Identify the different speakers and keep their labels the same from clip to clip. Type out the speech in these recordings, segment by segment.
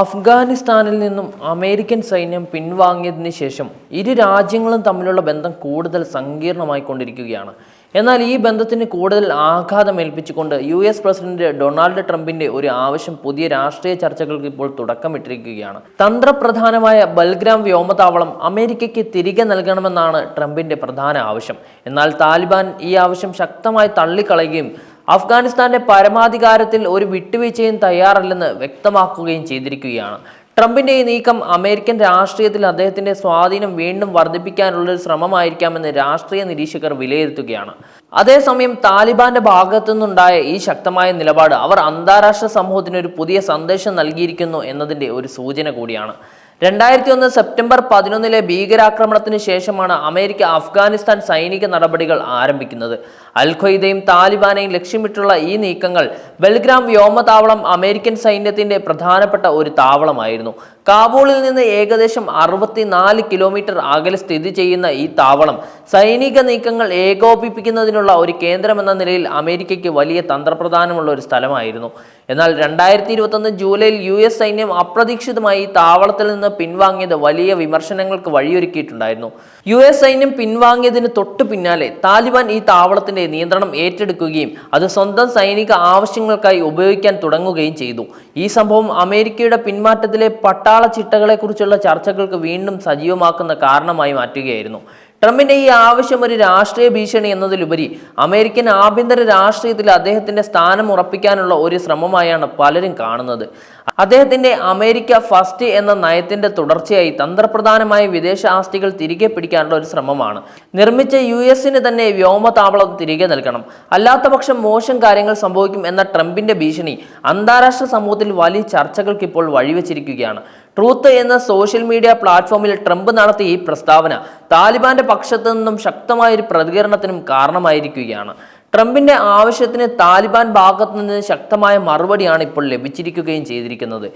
Speaker 1: അഫ്ഗാനിസ്ഥാനിൽ നിന്നും അമേരിക്കൻ സൈന്യം പിൻവാങ്ങിയതിന് ശേഷം ഇരു രാജ്യങ്ങളും തമ്മിലുള്ള ബന്ധം കൂടുതൽ സങ്കീർണമായിക്കൊണ്ടിരിക്കുകയാണ് എന്നാൽ ഈ ബന്ധത്തിന് കൂടുതൽ ആഘാതം ഏൽപ്പിച്ചുകൊണ്ട് യു എസ് പ്രസിഡന്റ് ഡൊണാൾഡ് ട്രംപിന്റെ ഒരു ആവശ്യം പുതിയ രാഷ്ട്രീയ ചർച്ചകൾക്ക് ഇപ്പോൾ തുടക്കമിട്ടിരിക്കുകയാണ്. തന്ത്രപ്രധാനമായ ബൽഗ്രാം വ്യോമതാവളം അമേരിക്കയ്ക്ക് തിരികെ നൽകണമെന്നാണ് ട്രംപിന്റെ പ്രധാന ആവശ്യം. എന്നാൽ താലിബാൻ ഈ ആവശ്യം ശക്തമായി തള്ളിക്കളയുകയും അഫ്ഗാനിസ്ഥാന്റെ പരമാധികാരത്തിൽ ഒരു വിട്ടുവീഴ്ചയും തയ്യാറല്ലെന്ന് വ്യക്തമാക്കുകയും ചെയ്തിരിക്കുകയാണ്. ട്രംപിന്റെ ഈ നീക്കം അമേരിക്കൻ രാഷ്ട്രീയത്തിൽ അദ്ദേഹത്തിന്റെ സ്വാധീനം വീണ്ടും വർദ്ധിപ്പിക്കാനുള്ള ഒരു ശ്രമമായിരിക്കാമെന്ന് രാഷ്ട്രീയ നിരീക്ഷകർ വിലയിരുത്തുകയാണ്. അതേസമയം താലിബാന്റെ ഭാഗത്തു നിന്നുണ്ടായ ഈ ശക്തമായ നിലപാട് അവർ അന്താരാഷ്ട്ര സമൂഹത്തിന് ഒരു പുതിയ സന്ദേശം നൽകിയിരിക്കുന്നു എന്നതിന്റെ ഒരു സൂചന കൂടിയാണ്. രണ്ടായിരത്തി ഒന്ന് സെപ്റ്റംബർ പതിനൊന്നിലെ ഭീകരാക്രമണത്തിന് ശേഷമാണ് അമേരിക്ക അഫ്ഗാനിസ്ഥാൻ സൈനിക നടപടികൾ ആരംഭിക്കുന്നത്. അൽ ഖ്വയ്ദയും താലിബാനെയും ലക്ഷ്യമിട്ടുള്ള ഈ നീക്കങ്ങൾ ബൽഗ്രാം വ്യോമതാവളം അമേരിക്കൻ സൈന്യത്തിന്റെ പ്രധാനപ്പെട്ട ഒരു താവളമായിരുന്നു. കാബൂളിൽ നിന്ന് ഏകദേശം അറുപത്തിനാല് കിലോമീറ്റർ അകലെ സ്ഥിതി ചെയ്യുന്ന ഈ താവളം സൈനിക നീക്കങ്ങൾ ഏകോപിപ്പിക്കുന്നതിനുള്ള ഒരു കേന്ദ്രമെന്ന നിലയിൽ അമേരിക്കയ്ക്ക് വലിയ തന്ത്രപ്രധാനമുള്ള ഒരു സ്ഥലമായിരുന്നു. എന്നാൽ രണ്ടായിരത്തി ഇരുപത്തൊന്ന് ജൂലൈയിൽ യു എസ് സൈന്യം അപ്രതീക്ഷിതമായി ഈ താവളത്തിൽ നിന്ന് പിൻവാങ്ങിയത് വലിയ വിമർശനങ്ങൾക്ക് വഴിയൊരുക്കിയിട്ടുണ്ടായിരുന്നു. യു എസ് സൈന്യം പിൻവാങ്ങിയതിന് തൊട്ടു പിന്നാലെ താലിബാൻ ഈ താവളത്തിന്റെ നിയന്ത്രണം ഏറ്റെടുക്കുകയും അത് സ്വന്തം സൈനിക ആവശ്യങ്ങൾക്കായി ഉപയോഗിക്കാൻ തുടങ്ങുകയും ചെയ്തു. ഈ സംഭവം അമേരിക്കയുടെ പിന്മാറ്റത്തിലെ പട്ടാള ചിട്ടകളെക്കുറിച്ചുള്ള ചർച്ചകൾക്ക് വീണ്ടും സജീവമാക്കുന്ന കാരണമായി മാറ്റുകയായിരുന്നു. ട്രംപിന്റെ ഈ ആവശ്യം ഒരു രാഷ്ട്രീയ ഭീഷണി എന്നതിലുപരി അമേരിക്കൻ ആഭ്യന്തര രാഷ്ട്രീയത്തിൽ അദ്ദേഹത്തിന്റെ സ്ഥാനം ഉറപ്പിക്കാനുള്ള ഒരു ശ്രമമായാണ് പലരും കാണുന്നത്. അദ്ദേഹത്തിന്റെ അമേരിക്ക ഫസ്റ്റ് എന്ന നയത്തിന്റെ തുടർച്ചയായി തന്ത്രപ്രധാനമായ വിദേശ ആസ്തികൾ തിരികെ പിടിക്കാനുള്ള ഒരു ശ്രമമാണ്. നിർമ്മിച്ച യു എസിന് തന്നെ വ്യോമതാവളം തിരികെ നൽകണം. അല്ലാത്ത പക്ഷം മോശം കാര്യങ്ങൾ സംഭവിക്കും എന്ന ട്രംപിന്റെ ഭീഷണി അന്താരാഷ്ട്ര സമൂഹത്തിൽ വലിയ ചർച്ചകൾക്ക് ഇപ്പോൾ വഴിവെച്ചിരിക്കുകയാണ്. ട്രൂത്ത് എന്ന സോഷ്യൽ മീഡിയ പ്ലാറ്റ്ഫോമിൽ ട്രംപ് നടത്തിയ ഈ പ്രസ്താവന താലിബാന്റെ പക്ഷത്തു നിന്നും ശക്തമായ ഒരു പ്രതികരണത്തിനും കാരണമായിരിക്കുകയാണ്. ട്രംപിന്റെ ആവശ്യത്തിന് താലിബാൻ ഭാഗത്തു നിന്ന് ശക്തമായ മറുപടിയാണ് ഇപ്പോൾ ലഭിച്ചിരിക്കുകയും ചെയ്തിരിക്കുന്നത്.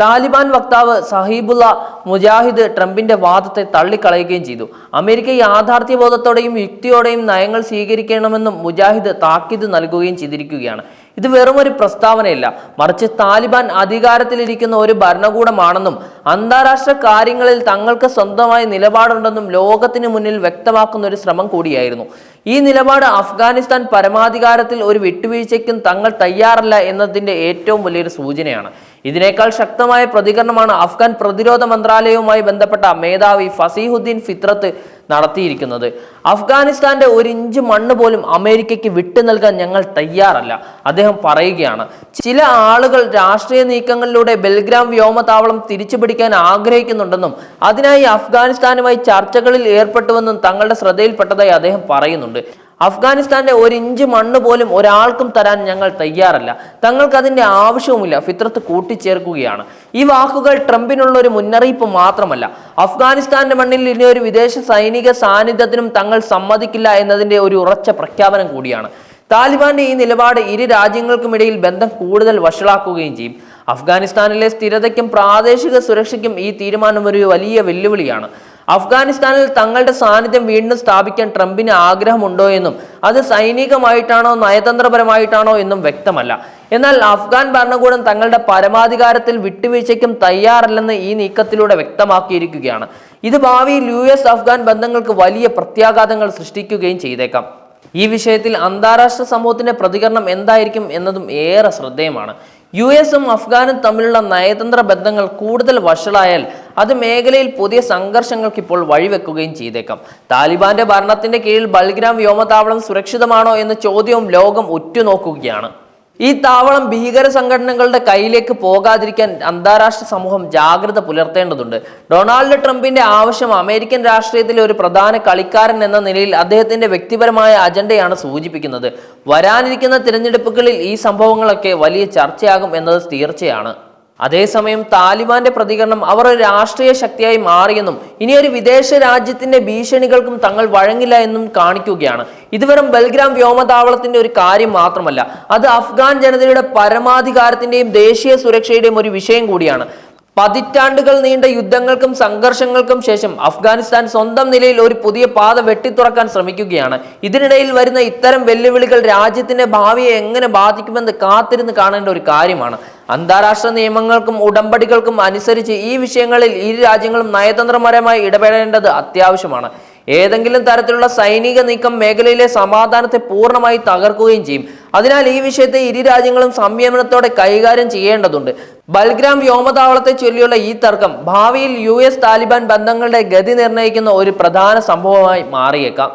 Speaker 1: താലിബാൻ വക്താവ് സഹീബുല്ല മുജാഹിദ് ട്രംപിന്റെ വാദത്തെ തള്ളിക്കളയുകയും ചെയ്തു. അമേരിക്ക യാഥാർത്ഥ്യബോധത്തോടെയും യുക്തിയോടെയും നയങ്ങൾ സ്വീകരിക്കണമെന്നും മുജാഹിദ് താക്കീത് നൽകുകയും ചെയ്തിരിക്കുകയാണ്. ഇത് വെറും ഒരു പ്രസ്താവനയല്ല. മറിച്ച് താലിബാൻ അധികാരത്തിലിരിക്കുന്ന ഒരു ഭരണകൂടമാണെന്നും അന്താരാഷ്ട്ര കാര്യങ്ങളിൽ തങ്ങൾക്ക് സ്വന്തമായ നിലപാടുണ്ടെന്നും ലോകത്തിന് മുന്നിൽ വ്യക്തമാക്കുന്ന ഒരു ശ്രമം കൂടിയായിരുന്നു. ഈ നിലപാട് അഫ്ഗാനിസ്ഥാൻ പരമാധികാരത്തിൽ ഒരു വിട്ടുവീഴ്ചയ്ക്കും തങ്ങൾ തയ്യാറല്ല എന്നതിന്റെ ഏറ്റവും വലിയൊരു സൂചനയാണ്. ഇതിനേക്കാൾ ശക്തമായ പ്രതികരണമാണ് അഫ്ഗാൻ പ്രതിരോധ മന്ത്രാലയവുമായി ബന്ധപ്പെട്ട മേധാവി ഫസീഹുദ്ദീൻ ഫിത്രത്ത് നടത്തിയിരിക്കുന്നത്. അഫ്ഗാനിസ്ഥാന്റെ ഒരു ഇഞ്ച് മണ്ണ് പോലും അമേരിക്കയ്ക്ക് വിട്ടു നൽകാൻ ഞങ്ങൾ തയ്യാറല്ല അദ്ദേഹം പറയുകയാണ്. ചില ആളുകൾ രാഷ്ട്രീയ നീക്കങ്ങളിലൂടെ ബെൽഗ്രാം വ്യോമതാവളം തിരിച്ചുപിടിക്കാൻ ആഗ്രഹിക്കുന്നുണ്ടെന്നും അതിനായി അഫ്ഗാനിസ്ഥാനുമായി ചർച്ചകളിൽ ഏർപ്പെട്ടുവെന്നും തങ്ങളുടെ ശ്രദ്ധയിൽപ്പെട്ടതായി അദ്ദേഹം പറയുന്നുണ്ട്. അഫ്ഗാനിസ്ഥാന്റെ ഒരു ഇഞ്ച് മണ്ണ് പോലും ഒരാൾക്കും തരാൻ ഞങ്ങൾ തയ്യാറല്ല. തങ്ങൾക്ക് അതിന്റെ ആവശ്യവുമില്ല. ഫിത്രത്ത് കൂട്ടിച്ചേർക്കുകയാണ്. ഈ വാക്കുകൾ ട്രംപിനുള്ള ഒരു മുന്നറിയിപ്പ് മാത്രമല്ല. അഫ്ഗാനിസ്ഥാന്റെ മണ്ണിൽ ഇനി ഒരു വിദേശ സൈനിക സാന്നിധ്യത്തിനും തങ്ങൾ സമ്മതിക്കില്ല എന്നതിന്റെ ഒരു ഉറച്ച പ്രഖ്യാപനം കൂടിയാണ്. താലിബാന്റെ ഈ നിലപാട് ഇരു രാജ്യങ്ങൾക്കുമിടയിൽ ബന്ധം കൂടുതൽ വഷളാക്കുകയും ചെയ്യും. അഫ്ഗാനിസ്ഥാനിലെ സ്ഥിരതയ്ക്കും പ്രാദേശിക സുരക്ഷയ്ക്കും ഈ തീരുമാനം ഒരു വലിയ വെല്ലുവിളിയാണ്. അഫ്ഗാനിസ്ഥാനിൽ തങ്ങളുടെ സാന്നിധ്യം വീണ്ടും സ്ഥാപിക്കാൻ ട്രംപിന് ആഗ്രഹമുണ്ടോ എന്നും അത് സൈനികമായിട്ടാണോ നയതന്ത്രപരമായിട്ടാണോ എന്നും വ്യക്തമല്ല. എന്നാൽ അഫ്ഗാൻ ഭരണകൂടം തങ്ങളുടെ പരമാധികാരത്തിൽ വിട്ടുവീഴ്ചയ്ക്കും തയ്യാറല്ലെന്ന് ഈ നീക്കത്തിലൂടെ വ്യക്തമാക്കിയിരിക്കുകയാണ്. ഇത് ഭാവിയിൽ യു എസ് അഫ്ഗാൻ ബന്ധങ്ങൾക്ക് വലിയ പ്രത്യാഘാതങ്ങൾ സൃഷ്ടിക്കുകയും ചെയ്തേക്കാം. ഈ വിഷയത്തിൽ അന്താരാഷ്ട്ര സമൂഹത്തിന്റെ പ്രതികരണം എന്തായിരിക്കും എന്നതും ഏറെ ശ്രദ്ധേയമാണ്. യു എസും അഫ്ഗാനും തമ്മിലുള്ള നയതന്ത്ര ബന്ധങ്ങൾ കൂടുതൽ വഷളായാൽ അത് മേഖലയിൽ പുതിയ സംഘർഷങ്ങൾക്ക് ഇപ്പോൾ വഴിവെക്കുകയും ചെയ്തേക്കാം. താലിബാന്റെ ഭരണത്തിന്റെ കീഴിൽ ബൽഗ്രാം വ്യോമതാവളം സുരക്ഷിതമാണോ എന്ന ചോദ്യവും ലോകം ഉറ്റുനോക്കുകയാണ്. ഈ താവളം ഭീകര സംഘടനകളുടെ കയ്യിലേക്ക് പോകാതിരിക്കാൻ അന്താരാഷ്ട്ര സമൂഹം ജാഗ്രത പുലർത്തേണ്ടതുണ്ട്. ഡൊണാൾഡ് ട്രംപിന്റെ ആവശ്യം അമേരിക്കൻ രാഷ്ട്രീയത്തിലെ ഒരു പ്രധാന കളിക്കാരൻ എന്ന നിലയിൽ അദ്ദേഹത്തിന്റെ വ്യക്തിപരമായ അജണ്ടയാണ് സൂചിപ്പിക്കുന്നത്. വരാനിരിക്കുന്ന തിരഞ്ഞെടുപ്പുകളിൽ ഈ സംഭവങ്ങളൊക്കെ വലിയ ചർച്ചയാകും എന്നത് തീർച്ചയാണ്. അതേസമയം താലിബാന്റെ പ്രതികരണം അവർ ഒരു രാഷ്ട്രീയ ശക്തിയായി മാറിയെന്നും ഇനി ഒരു വിദേശ രാജ്യത്തിന്റെ ഭീഷണികൾക്കും തങ്ങൾ വഴങ്ങില്ല എന്നും കാണിക്കുകയാണ്. ഇത് വെറും ബൽഗ്രാം വ്യോമതാവളത്തിന്റെ ഒരു കാര്യം മാത്രമല്ല അത് അഫ്ഗാൻ ജനതയുടെ പരമാധികാരത്തിന്റെയും ദേശീയ സുരക്ഷയുടെയും ഒരു വിഷയം കൂടിയാണ്. പതിറ്റാണ്ടുകൾ നീണ്ട യുദ്ധങ്ങൾക്കും സംഘർഷങ്ങൾക്കും ശേഷം അഫ്ഗാനിസ്ഥാൻ സ്വന്തം നിലയിൽ ഒരു പുതിയ പാത വെട്ടിത്തുറക്കാൻ ശ്രമിക്കുകയാണ്. ഇതിനിടയിൽ വരുന്ന ഇത്തരം വെല്ലുവിളികൾ രാജ്യത്തിന്റെ ഭാവിയെ എങ്ങനെ ബാധിക്കുമെന്ന് കാത്തിരുന്ന് കാണേണ്ട ഒരു കാര്യമാണ്. അന്താരാഷ്ട്ര നിയമങ്ങൾക്കും ഉടമ്പടികൾക്കും അനുസരിച്ച് ഈ വിഷയങ്ങളിൽ ഇരു രാജ്യങ്ങളും നയതന്ത്രപരമായി ഇടപെടേണ്ടത് അത്യാവശ്യമാണ്. ഏതെങ്കിലും തരത്തിലുള്ള സൈനിക നീക്കം മേഖലയിലെ സമാധാനത്തെ പൂർണമായി തകർക്കുകയും ചെയ്യും. അതിനാൽ ഈ വിഷയത്തെ ഇരു രാജ്യങ്ങളും സംയമനത്തോടെ കൈകാര്യം ചെയ്യേണ്ടതുണ്ട്. ബൽഗ്രാം വ്യോമതാവളത്തെ ചൊല്ലിയുള്ള ഈ തർക്കം ഭാവിയിൽ യു എസ് താലിബാൻ ബന്ധങ്ങളുടെ ഗതി നിർണയിക്കുന്ന ഒരു പ്രധാന സംഭവമായി മാറിയേക്കാം.